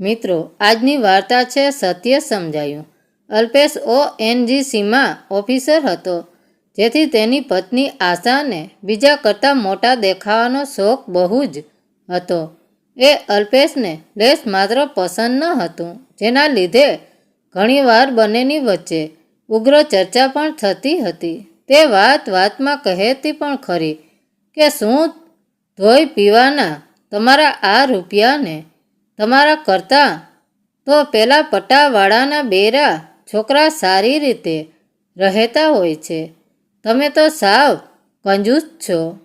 મિત્રો, આજની વાર્તા છે સત્ય સમજાયું. અલ્પેશ ઓ એનજીસીમાં ઓફિસર હતો. જેથી તેની પત્ની આશાને બીજા કરતાં મોટા દેખાવાનો શોખ બહુ જ હતો. એ અલ્પેશને લેશ માત્ર પસંદ ન હતું, જેના લીધે ઘણીવાર બંનેની વચ્ચે ઉગ્ર ચર્ચા પણ થતી હતી. તે વાત વાતમાં કહેતી પણ ખરી કે, શું ધોઈ પીવાના તમારા આ રૂપિયાને તમારા કરતાં તો પેલા પટાવાળાના બેરા છોકરા સારી રીતે રહેતા હોય છે. તમે તો સાવ કંજૂસ છો.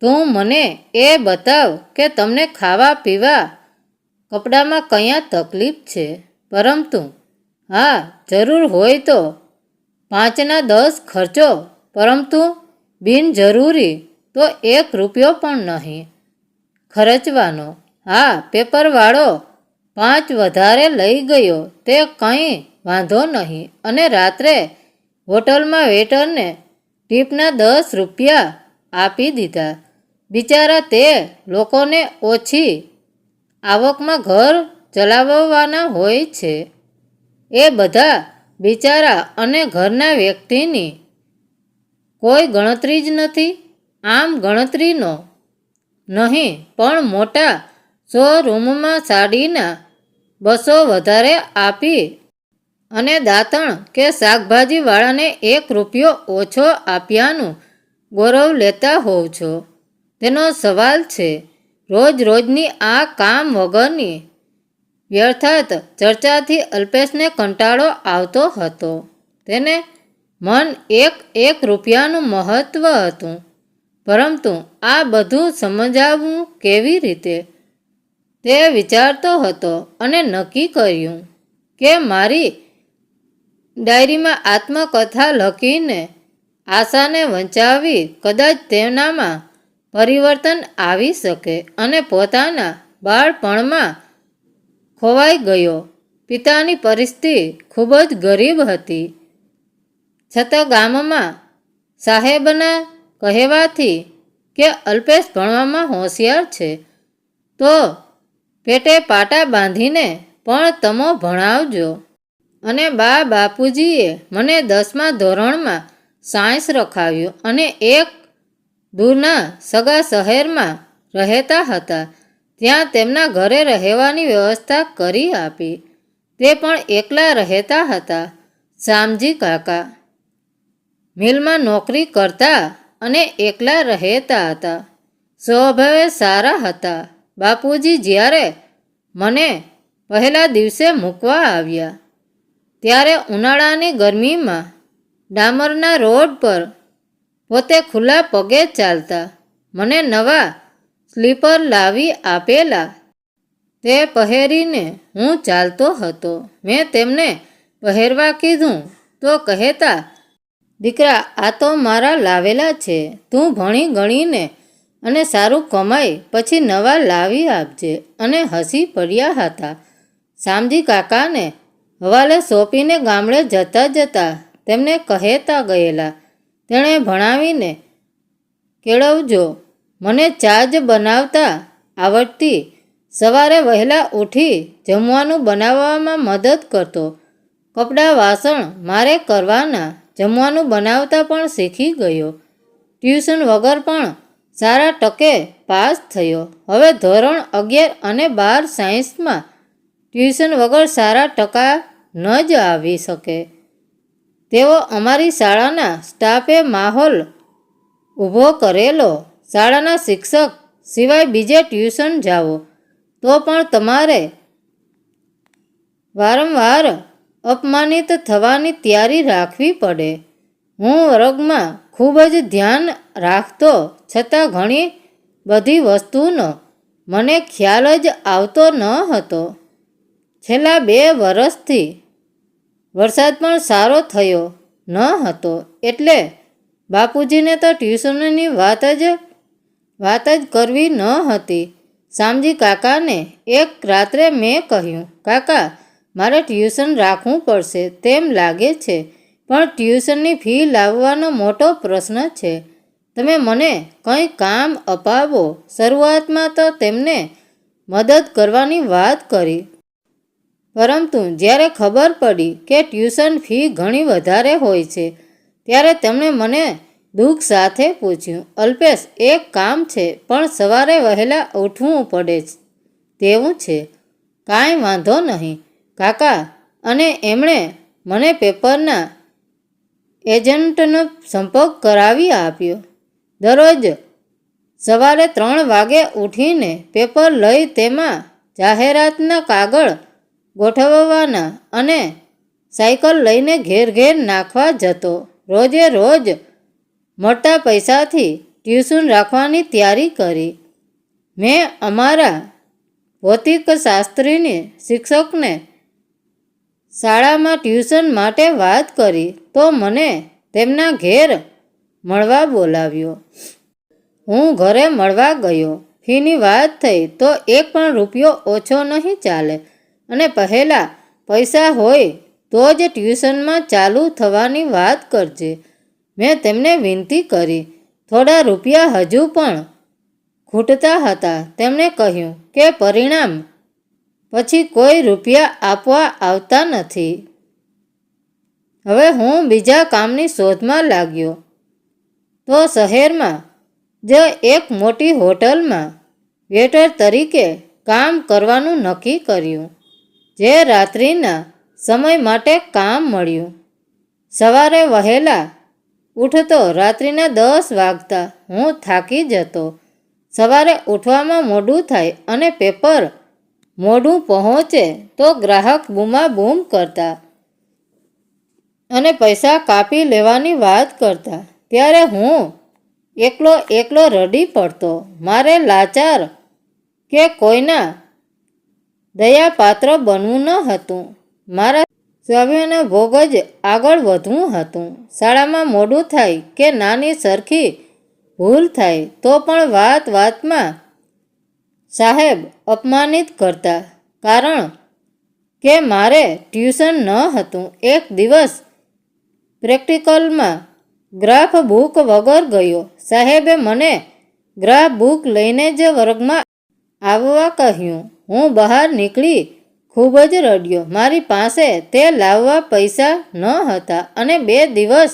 તું મને એ બતાવ કે તમને ખાવા પીવા કપડામાં કયા તકલીફ છે? પરંતુ હા, જરૂર હોય તો પાંચના દસ ખર્ચો, પરંતુ બિનજરૂરી તો એક રૂપિયો પણ નહીં. ખર્ચવાનો હા, પેપરવાળો પાંચ વધારે લઈ ગયો, તે કંઈ વાંધો નહીં. અને રાત્રે હોટલમાં વેટરને ટીપના દસ રૂપિયા આપી દીધા. બિચારા તે લોકોને ઓછી આવકમાં ઘર ચલાવવાના હોય છે. એ બધા બિચારા અને ઘરના વ્યક્તિની કોઈ ગણતરી જ નથી. આમ ગણતરીનો નહીં, પણ મોટા શોરૂમમાં સાડીના બસો વધારે આપી અને દાંતણ કે શાકભાજીવાળાને એક રૂપિયો ઓછો આપ્યાનું ગૌરવ લેતા હોવ છો? તેનો સવાલ છે, રોજ રોજની આ કામ વગરની વ્યર્થાત ચર્ચાથી અલ્પેશને કંટાળો આવતો હતો. તેને મન એક એક રૂપિયાનું મહત્ત્વ હતું. પરંતુ આ બધું સમજાવવું કેવી રીતે? તે વિચારતો હતો અને નક્કી કર્યું કે મારી ડાયરીમાં આત્મકથા લખીને આશાને વંચાવી કદાચ તેનામાં પરિવર્તન આવી શકે અને પોતાના બાળપણમાં ખોવાઈ ગયો. પિતાની પરિસ્થિતિ ખૂબ જ ગરીબ હતી. છતાં ગામમાં સાહેબના કહેવાથી કે અલ્પેશ ભણવામાં હોશિયાર છે, તો પેટે પાટા બાંધીને, પણ તમો ભણાવજો. અને બા બાપુજીએ મને દસમા ધોરણમાં સાયન્સ રખાવ્યું અને એક દૂરના સગા શહેરમાં રહેતા હતા. ત્યાં તેમના ઘરે રહેવાની વ્યવસ્થા કરી આપી. તે પણ એકલા રહેતા હતા. શામજી કાકા, મિલમાં નોકરી કરતા અને એકલા રહેતા હતા. સ્વભાવે સારા હતા. બાપુજી જ્યારે મને પહેલા દિવસે મૂકવા આવ્યા, ત્યારે ઉનાળાની ગરમીમાં ડામરના રોડ પર પોતે ખુલ્લા પગે ચાલતા મને નવા સ્લીપર લાવી આપેલા. તે પહેરીને હું ચાલતો હતો. મેં તેમને પહેરવા કીધું, તો કહેતા, દીકરા, આ તો મારા લાવેલા છે. તું ભણી ગણીને અને સારું કમાઈ પછી નવા લાવી આપજે. અને હસી પડ્યા હતા. શામજી કાકાને હવાલે સોંપીને ગામડે જતા જતા તેમને કહેતા ગયેલા, તેણે ભણાવીને કેળવજો. મને ચા જ બનાવતા આવડતી. સવારે વહેલા ઉઠી જમવાનું બનાવવામાં મદદ કરતો. કપડાં વાસણ મારે કરવાના. જમવાનું બનાવતા પણ શીખી ગયો. ટ્યુશન વગર પણ સારા ટકે પાસ થયો. હવે ધોરણ અગિયાર અને બાર સાયન્સમાં ટ્યુશન વગર સારા ટકા ન જ આવી શકે. તેઓ અમારી શાળાના સ્ટાફે માહોલ ઊભો કરેલો. શાળાના શિક્ષક સિવાય બીજે ટ્યુશન જાઓ, તો પણ તમારે વારંવાર અપમાનિત થવાની તૈયારી રાખવી પડે. હું વર્ગમાં ખૂબ જ ધ્યાન રાખતો છતાં ઘણી બધી વસ્તુનો મને ખ્યાલ જ આવતો ન હતો. છેલ્લા બે વર્ષથી વરસાદ પણ સારો થયો ન હતો એટલે બાપુજીને તો ટ્યુશનની વાત જ વાત જ કરવી ન હતી. શામજી કાકાને એક રાત્રે મેં કહ્યું, કાકા, મારે ટ્યુશન રાખવું પડશે, તેમ લાગે છે. પણ ટ્યુશનની ફી લાવવાનો મોટો પ્રશ્ન છે. તમે મને કંઈ કામ અપાવો? શરૂઆતમાં તો તેમને મદદ કરવાની વાત કરી. પરંતુ જ્યારે ખબર પડી કે ટ્યુશન ફી ઘણી વધારે હોય છે, ત્યારે તેમણે મને દુઃખ સાથે પૂછ્યું, અલ્પેશ, એક કામ છે, પણ સવારે વહેલા ઉઠવું પડે તેવું છે? કાંઈ વાંધો નહીં. કાકા, અને એમણે મને પેપરના એજન્ટનો સંપર્ક કરાવી આપ્યો. દરરોજ સવારે ત્રણ વાગે ઉઠીને પેપર લઈ તેમાં જાહેરાતના કાગળ ગોઠવવાના અને સાયકલ લઈને ઘેર ઘેર નાખવા જતો. રોજે રોજ મળતા પૈસાથી ટ્યુશન રાખવાની તૈયારી કરી. મેં અમારા ભૌતિક શાસ્ત્રીની શિક્ષકને શાળામાં ટ્યુશન માટે વાત કરી તો મને તેમના ઘેર મળવા બોલાવ્યો. હું ઘરે મળવા ગયો. ફીની વાત થઈ તો એક પણ રૂપિયો ઓછો નહીં ચાલે અને પહેલાં પૈસા હોય તો જ ટ્યુશનમાં ચાલુ થવાની વાત કરજે. મેં તેમને વિનંતી કરી. થોડા રૂપિયા હજુ પણ ખૂટતા હતા. તેમણે કહ્યું કે પરિણામ પછી કોઈ રૂપિયા આપવા આવતા નથી. હવે હું બીજા કામની શોધમાં લાગ્યો. તો શહેરમાં જ એક મોટી હોટલમાં વેટર તરીકે કામ કરવાનું નક્કી કર્યું, જે રાત્રિના સમય માટે કામ મળ્યું. સવારે વહેલા ઉઠતો રાત્રિના દસ વાગતા હું થાકી જતો. સવારે ઉઠવામાં મોડું થાય અને પેપર મોડું પહોંચે તો ગ્રાહક બૂમાબૂમ કરતા અને પૈસા કાપી લેવાની વાત કરતા. ત્યારે હું એકલો એકલો રડી પડતો. મારે લાચાર કે કોઈના દયાપાત્ર બનવું ન હતું. મારા સભ્યના ભોગ જ આગળ વધવું હતું. શાળામાં મોડું થાય કે નાની સરખી ભૂલ થાય તો પણ વાત વાતમાં સાહેબ, અપમાનિત કરતા. કારણ કે મારે ટ્યુશન ન હતું. એક દિવસ પ્રેક્ટિકલમાં ગ્રાફ બુક વગર ગયો. સાહેબે મને ગ્રાફ બુક લઈને જ વર્ગમાં આવવા કહ્યું. હું બહાર નીકળી ખૂબ જ રડ્યો. મારી પાસે તે લાવવા પૈસા ન હતા અને બે દિવસ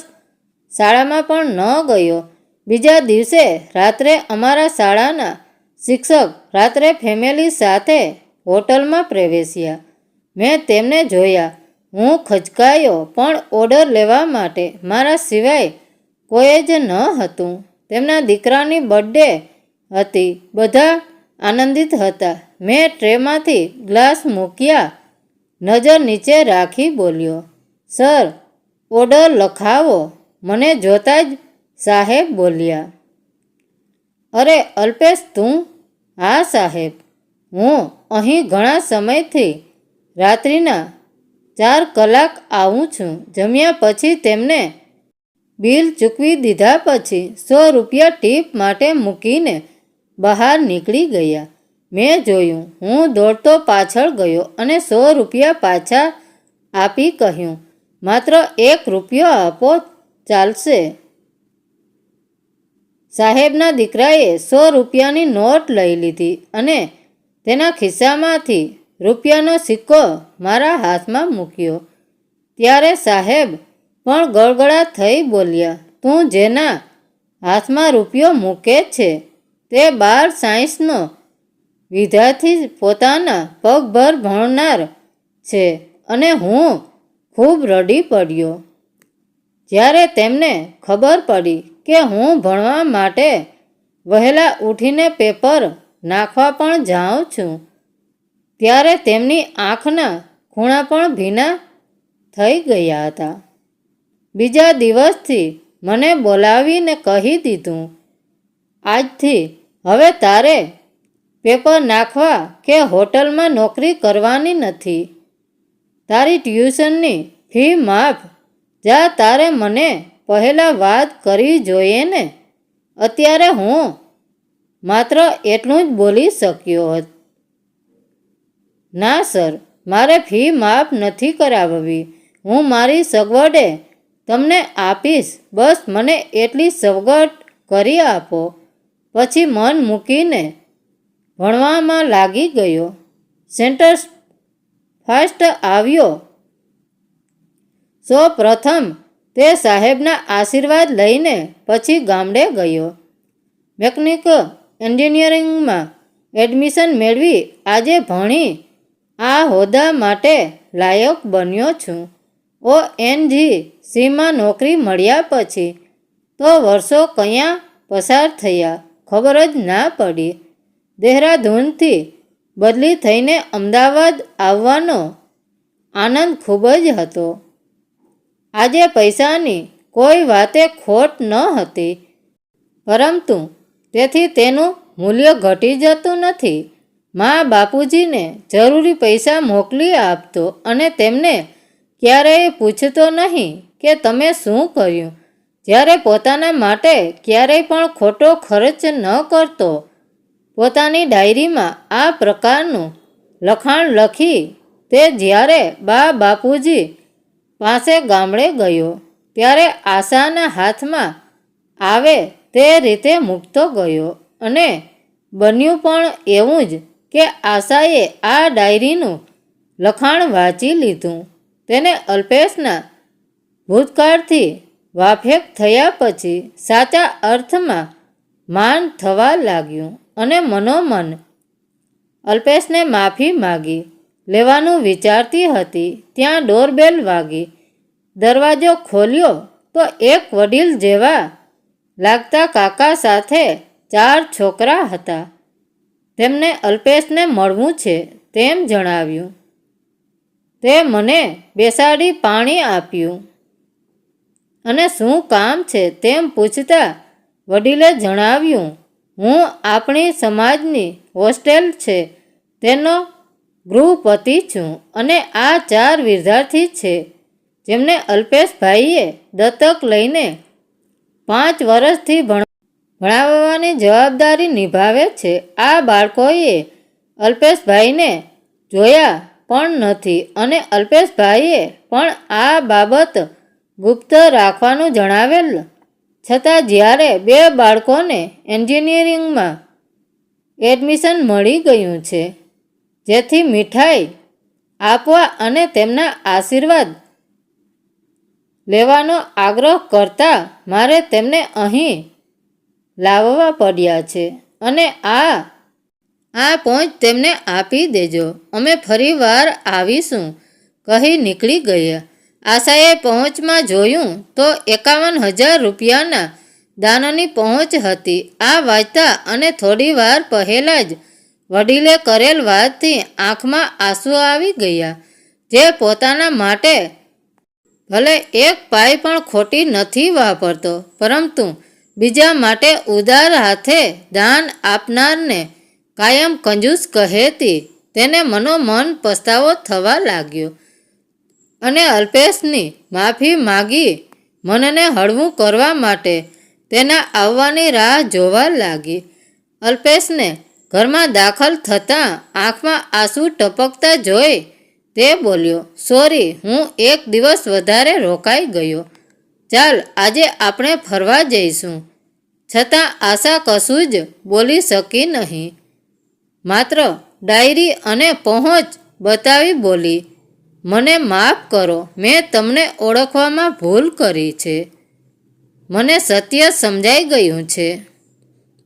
શાળામાં પણ ન ગયો. બીજા દિવસે રાત્રે અમારા શાળાના શિક્ષક રાત્રે ફેમિલી સાથે હોટલમાં પ્રવેશ્યા. મેં તેમને જોયા. હું ખચકાયો, પણ ઓર્ડર લેવા માટે મારા સિવાય કોઈ જ ન હતું. તેમના દીકરાની બર્થડે હતી. બધા આનંદિત હતા. મેં ટ્રેમાંથી ગ્લાસ મૂક્યા. નજર નીચે રાખી બોલ્યો, સર, ઓર્ડર લખાવો. મને જોતા જ સાહેબ બોલ્યા, અરે અલ્પેશ, તું હા, સાહેબ. હું અહીં ઘણા સમયથી રાત્રિના ચાર કલાક આવું છું. જમ્યા પછી તેમને બિલ ચૂકવી દીધા પછી સો રૂપિયા ટીપ માટે મૂકીને બહાર નીકળી ગયા. મેં જોયું, હું દોડતો પાછળ ગયો અને સો રૂપિયા પાછા આપી કહ્યું, માત્ર એક રૂપિયો આપો, ચાલશે. સાહેબના દીકરાએ સો રૂપિયાની નોટ લઈ લીધી અને તેના ખિસ્સામાંથી રૂપિયાનો સિક્કો મારા હાથમાં મૂક્યો. ત્યારે સાહેબ પણ ગળગળા થઈ બોલ્યા, તું જેના હાથમાં રૂપિયો મૂકે છે, તે બાર સાયન્સનો વિદ્યાર્થી પોતાના પગભર ભણનાર છે અને હું ખૂબ રડી પડ્યો. જ્યારે તેમને ખબર પડી કે હું ભણવા માટે વહેલા ઉઠીને પેપર નાખવા પણ જાઉં છું. ત્યારે તેમની આંખના ખૂણા પણ ભીના થઈ ગયા હતા. બીજા દિવસથી મને બોલાવીને કહી દીધું, આજથી હવે તારે પેપર નાખવા કે હોટલમાં નોકરી કરવાની નથી. તારી ટ્યુશનની ફી માફ. જા તારે મને પહેલાં વાત કરવી જોઈએ ને? અત્યારે હું માત્ર એટલું જ બોલી શક્યો હતો. ના, સર, મારે ફી માફ નથી કરાવવી. હું મારી સગવડે તમને આપીશ. બસ મને એટલી સગવડ કરી આપો. પછી મન મૂકીને ભણવામાં લાગી ગયો. સેન્ટર ફાસ્ટ આવ્યો. સો પ્રથમ તે સાહેબના આશીર્વાદ લઈને પછી ગામડે ગયો. મેકનિક એન્જિનિયરિંગમાં એડમિશન મેળવી આજે ભણી આ હોદ્દા માટે લાયક બન્યો છું. ઓ એનજી સીમાં નોકરી મળ્યા પછી તો વર્ષો કયા પસાર થયા ખબર જ ના પડી. દેહરાદૂનથી બદલી થઈને અમદાવાદ આવવાનો આનંદ ખૂબ જ હતો. આજે પૈસાની કોઈ વાતે ખોટ ન હતી. પરંતુ તેથી તેનું મૂલ્ય ઘટી જતું નથી. મા બાપુજીને જરૂરી પૈસા મોકલી આપતો અને તેમને ક્યારેય પૂછતો નહીં કે તમે શું કર્યું. જ્યારે પોતાના માટે ક્યારેય પણ ખોટો ખર્ચ ન કરતો. પોતાની ડાયરીમાં આ પ્રકારનું લખાણ લખી તે જ્યારે બા બાપુજી પાસે ગામડે ગયો. ત્યારે આશાના હાથમાં આવે તે રીતે મૂકતો ગયો અને બન્યું પણ એવું જ કે આશાએ આ ડાયરીનું લખાણ વાંચી લીધું. તેને અલ્પેશના ભૂતકાળથી વાફેક થયા પછી સાચા અર્થમાં માન થવા લાગ્યું અને મનોમન અલ્પેશને માફી માગી. લેવાનું વિચારતી હતી, ત્યાં ડોરબેલ વાગી. દરવાજો ખોલ્યો તો એક વડીલ જેવા લાગતા કાકા સાથે ચાર છોકરા હતા. તેમને અલ્પેશને મળવું છે તેમ જણાવ્યું. તે મને બેસાડી પાણી આપ્યું. અને શું કામ છે? તેમ પૂછતા વડીલે જણાવ્યું. હું આપણી સમાજની હોસ્ટેલ છે. તેનો ગૃહપતિ છું અને આ ચાર વિદ્યાર્થી છે. જેમને અલ્પેશભાઈએ દત્તક લઈને પાંચ વર્ષથી ભણ, ભણાવવાની જવાબદારી નિભાવે છે. આ બાળકોએ અલ્પેશભાઈને જોયા પણ નથી અને અલ્પેશભાઈએ પણ આ બાબત ગુપ્ત રાખવાનું જણાવેલ. છતાં જ્યારે બે બાળકોને એન્જિનિયરિંગમાં એડમિશન મળી ગયું છે, જેથી મીઠાઈ આપવા અને તેમના આશીર્વાદ લેવાનો આગ્રહ કરતા મારે તેમને અહીં લાવવા પડ્યા છે અને આ આ પહોંચ તેમને આપી દેજો. અમે ફરી વાર આવીશું. કહી નીકળી ગયા. આશાએ પહોંચમાં જોયું તો એકાવન હજાર રૂપિયાના દાનની પહોંચ હતી. આ વાંચતા અને થોડી વાર પહેલાં જ વડીલે કરેલ વાતથી આંખમાં આંસુ આવી ગયા. જે પોતાના માટે ભલે એક પાય પણ ખોટી નથી વાપરતો, પરંતુ બીજા માટે ઉદાર હાથે દાન આપનારને કાયમ કંજૂસ કહેતી તેને મનોમન પસ્તાવો થવા લાગ્યો. અને અલ્પેશની માફી માગી મનને હળવું કરવા માટે તેના આવવાની રાહ જોવા લાગી. અલ્પેશને ઘરમાં દાખલ થતાં આંખમાં આંસુ ટપકતા જોઈ તે બોલ્યો, સોરી, હું એક દિવસ વધારે રોકાઈ ગયો. ચાલ, આજે આપણે ફરવા જઈશું. છતાં આશા કશું જ બોલી શકી નહીં. માત્ર ડાયરી અને પહોંચ બતાવી બોલી, મને માફ કરો, મેં તમને ઓળખવામાં ભૂલ કરી છે. મને સત્ય સમજાઈ ગયું છે.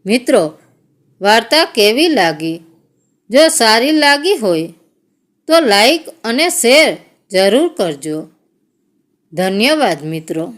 મિત્રો, વાર્તા કેવી લાગી? જો સારી લાગી હોય તો લાઈક અને શેર જરૂર કરજો. ધન્યવાદ મિત્રો.